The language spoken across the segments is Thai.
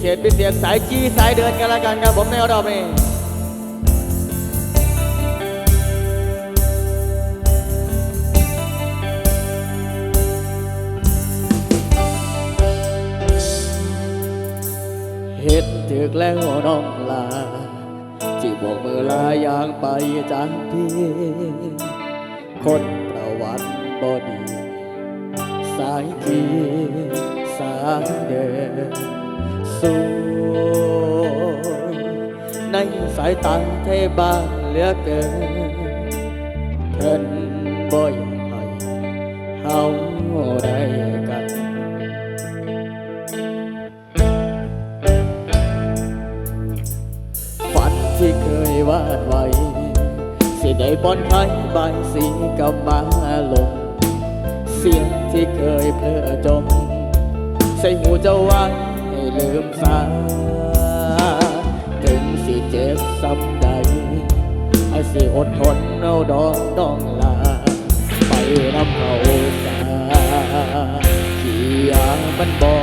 เศษพิเศษสายจี้สายเดินกันละกันครับผมในรอบนี้เฮ็ดถึกแล้วน้องลาที่บอกเมื่อลาอย่างไปจากพี่ คนประวัติบอดี สายเขีสายเดิน ในสายตาเทบานเหลือเกินเพิ่นบ่อยให้เฮาได้กันฝันที่เคยวาดไว้ สิได้บอนไทยบายสีกับมาลงเสียงที่เคยเพลอจมใส่หูเจ้าไว้ให้ ลืมสาถึงสิเจ็บซ้ำใดไอ้สิอดทนเอาดองดองลา ไปรับเขากาที่ยามันบอ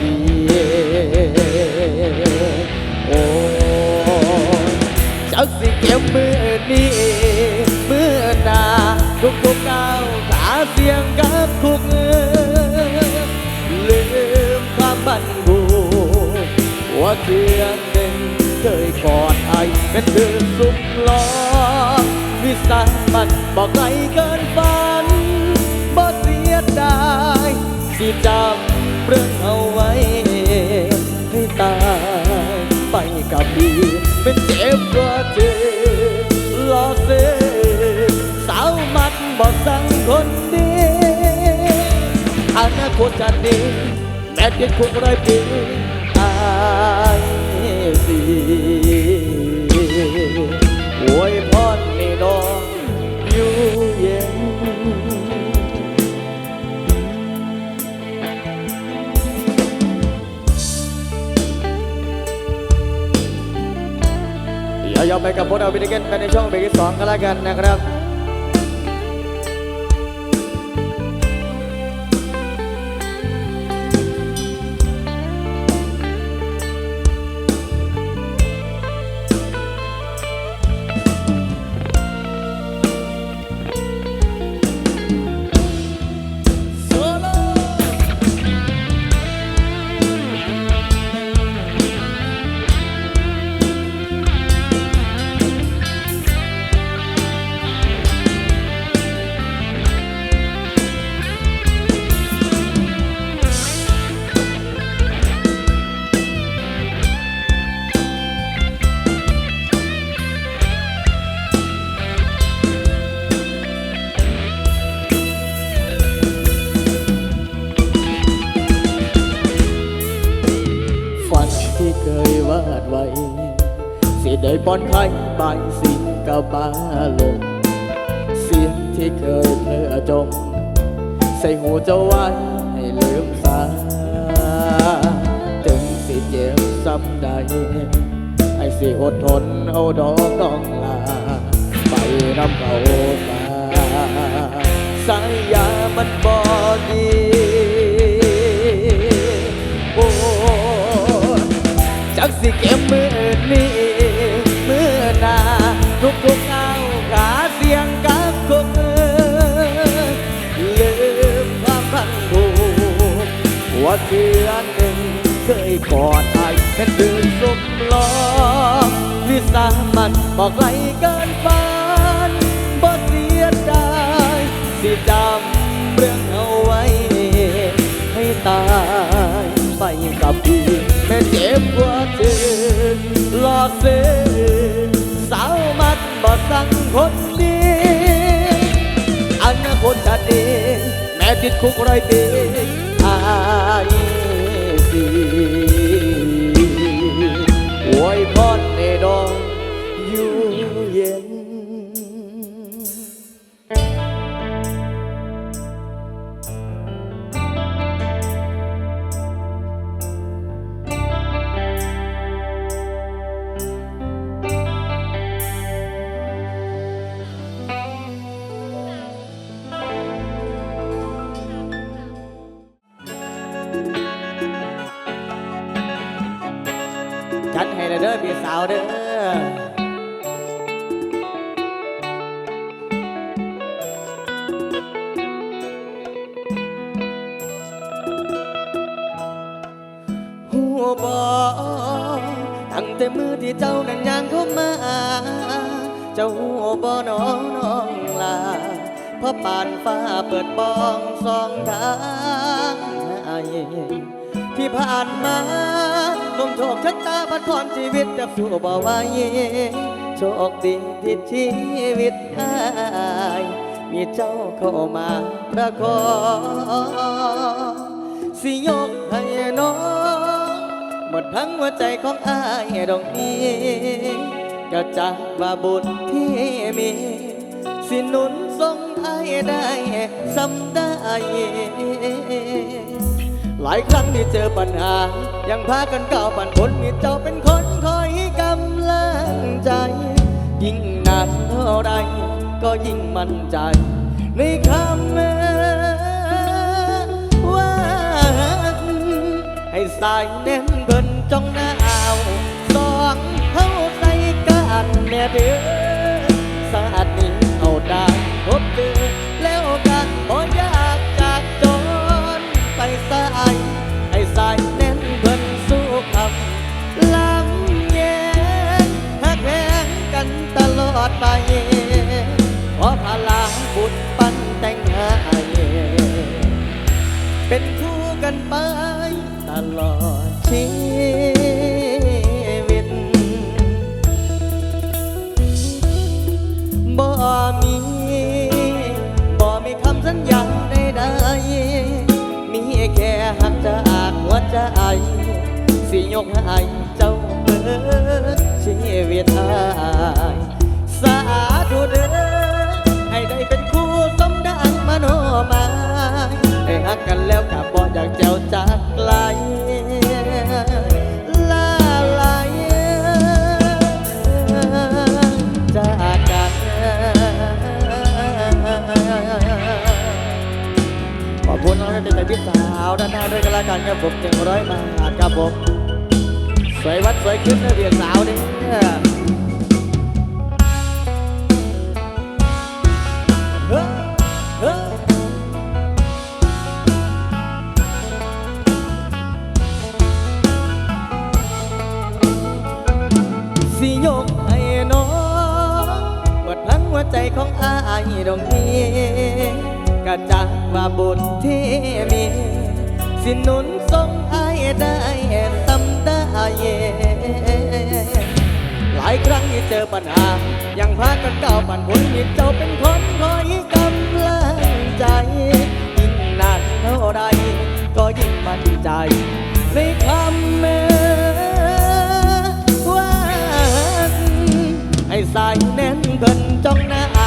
ดี เป็นเธอสุขล้อวิสามันบอกไกลเกินฝันบ่เสียดายสิจำเรื่องเอาไว้ ให้ตายไปกับพี่เป็นเจ็บกว่าเธอรอเสือสาวมัดบอกสั่งคนดีอนาคตจะดีแม้ติดคุกร้อยปีอายสิ เรายอมไปกับพวกเอาวิดีเกนไปในช่องเบรกที่สองก็แล้วกันนะครับ สิได้ปอนไข่บายสิงกับบาลมเสียงที่เคยเพลอจม ใส่หูเจ้าไว้ให้ลืมสาถึงสิเจ็บซ้ำใดให้สิอดทนเอาดอกน้องลา ไปรำเขาตาสายยามันบอดีโอ้จักสิเก็บมือนี้ กอดไอเป็นเดือนสุขล้อวิสามันบอกไกลเกินฝันบ่เสียดายสิจำเรื่องเอาไว้ ให้ตายไปกับพี่แม่เจ็บกว่าเธอหลอกเสือสาวมัดบ่สั่งคนดีอนาคตจะดีแม่ติดคุกร้อยปี อพี่สาวเด้อหัวบอตั้งแต่มือที่เจ้านั้นย่างเข้ามา เจ้าหัวบอน้องน้องลาเพราะป่านฟ้าเปิดบองสองทางที่ผ่านมา ลมโชคชะตาพัดพรชีวิตจะสู้บ่ไหวโชคดีที่ชีวิตอายมีเจ้าเข้ามาประคองสิยกให้น้องหมดทั้งหัวใจของอายดอกนี้ก็จากว่าบุญที่มี สิหนุนทรงอายได้สำได้ หลายครั้งที่เจอปัญหา ยังพากันก้าวผ่านพ้นมีเจ้าเป็นคนคอยกำลังใจ ยิ่งนานเท่าไรก็ยิ่งมั่นใจ ในคำว่าให้สายเน้นเพิ่นจ้องหน้าเอาสองเฮาใส่กันแน่เด้อ จากหัวใจสิยกให้เจ้าเบิดชีวิตอายสาธุเด้อให้ได้เป็นคู่สมดังมโนหมายให้หักกันแล้วกับบ่อยากเจ้าจัก คุณน้องเป็นใจพี่สาวด้านหน้าด้วยกันละกันครับผมหนึ่งร้อยบาทครับผมสวยวัดสวยขึ้นนะเบียสาวนี่เฮ้เฮ้สิยกให้น้องหมดทั้งหัวใจของอายดวงนี้ก็จาก ว่าบุญที่มี สินุนทรงอายได้สำได้หลายครั้งที่เจอปัญหา ยังพากันก้าวผ่านพ้นมีเจ้าเป็นคนคอยกำลังใจ ยิ่งนานเท่าไรก็ยิ่งมั่นใจ ในคำแม้ว่าให้สายแน่นเพิ่นจ้องหน้า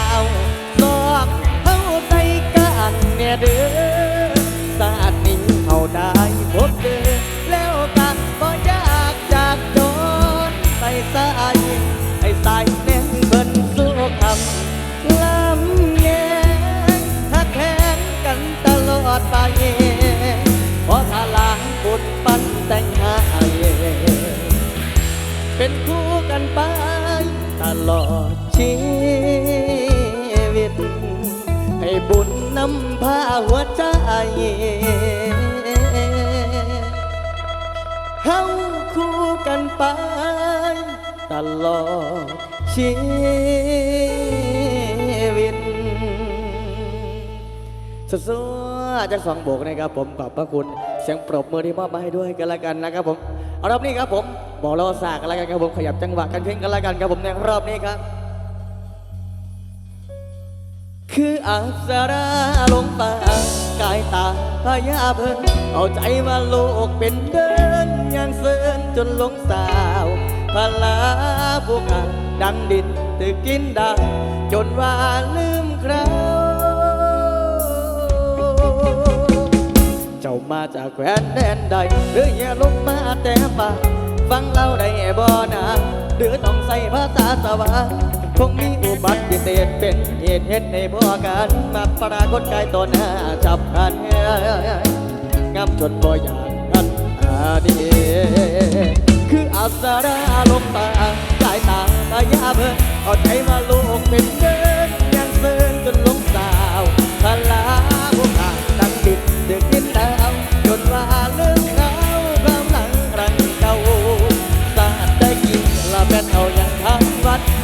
หัวใจเฮาคู่กันไป ตลอดชีวิตสู้ๆจากสองโบกนะครับผมขอบพระคุณเสียงปรบมือที่มอบมาให้ด้วยกันละกันนะครับผมเอารอบนี้ครับผมบอกเราสากกันละกันครับผมขยับจังหวะกันเพลงกันละกันครับผมในรอบนี้ครับ คืออักษราลงป่ากายตาพยาเพิ่นเอาใจว่าโลกเป็นเดินอย่างเสินจนลงสาวพลาผู้กันดังดินตึกกินดังจนว่าลืมคราวเจ้ามาจากแคว้นแดนใด หรืออย่าลงมาแต่ป่าฟังเล่าได้บ่นาหรือต้องใส่ภาษาสวรร คงมีอุบัติเหตุเป็นเหตุเฮ็ดให้พ่อกันมาปรากฏกายต่อหน้าจับกันงามจนบ่อยากกันอาดีคืออัาราลงตาสายตาตายาเบิ่งเอาใจมาลูกเป็นเดินยังเซินจนลงสาวทลา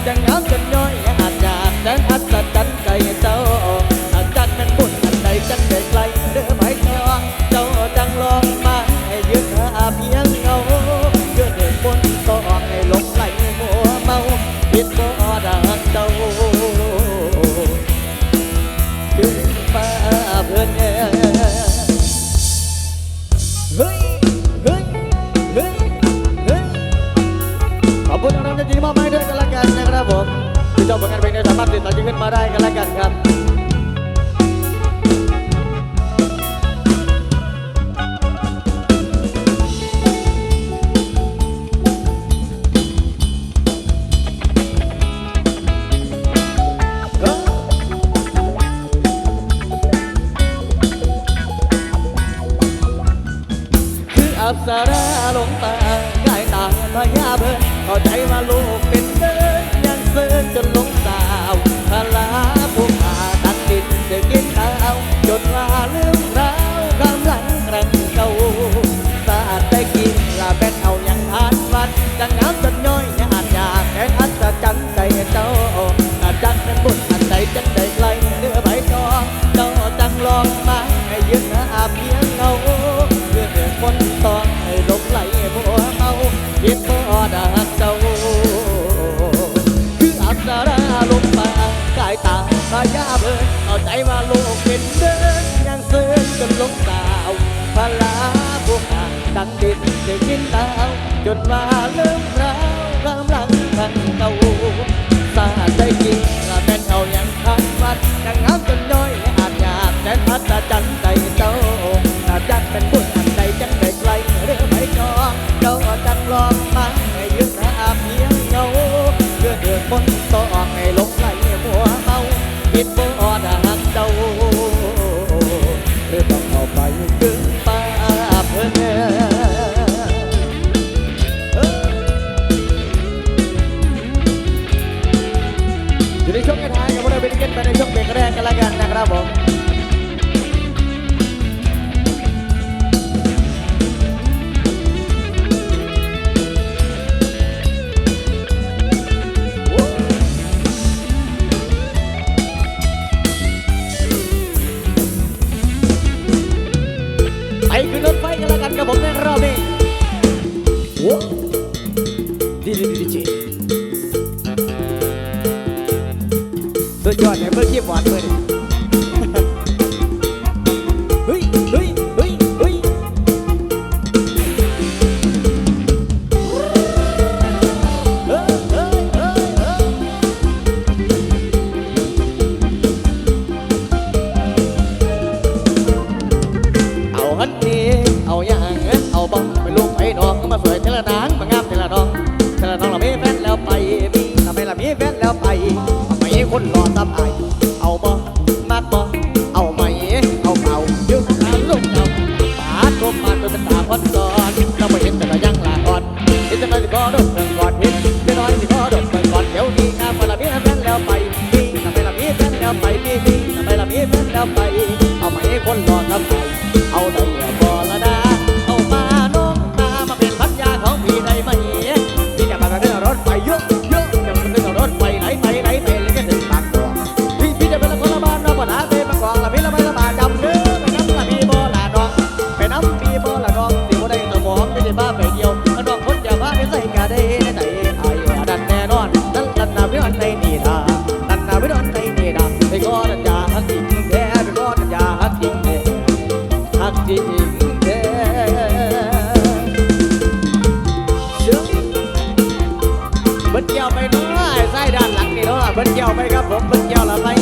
จังเอาจนน้อยอาจจากนั้อัศจรรย์ใจเจ้า ชิดตามจนมาเริ่ม ดีดีดีจีสุดยอดเลยเมื่อกี้บอดเลย เกี่ยวไปเนาะไส้ด้านหลังนี่เนาะเบิ้ลเกี่ยวไปครับผมเบิ้ลเกี่ยวละไร